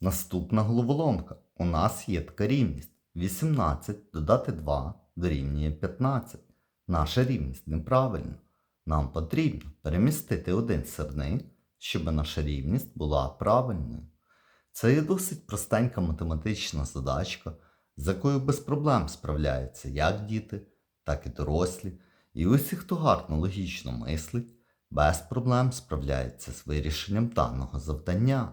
Наступна головоломка. У нас є така рівність. 18 додати 2 дорівнює 15. Наша рівність неправильна. Нам потрібно перемістити один сирник, щоб наша рівність була правильною. Це є досить простенька математична задачка, з якою без проблем справляються як діти, так і дорослі. І усі, хто гарно логічно мислить, без проблем справляється з вирішенням даного завдання.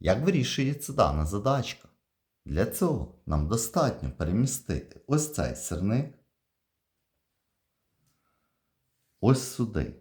Як вирішується дана задачка? Для цього нам достатньо перемістити ось цей сирник ось сюди.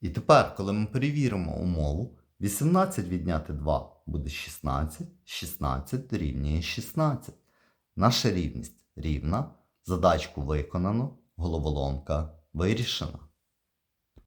І тепер, коли ми перевіримо умову, 18 відняти 2 буде 16, 16 дорівнює 16. Наша рівність рівна, задачку виконано, головоломка вирішена.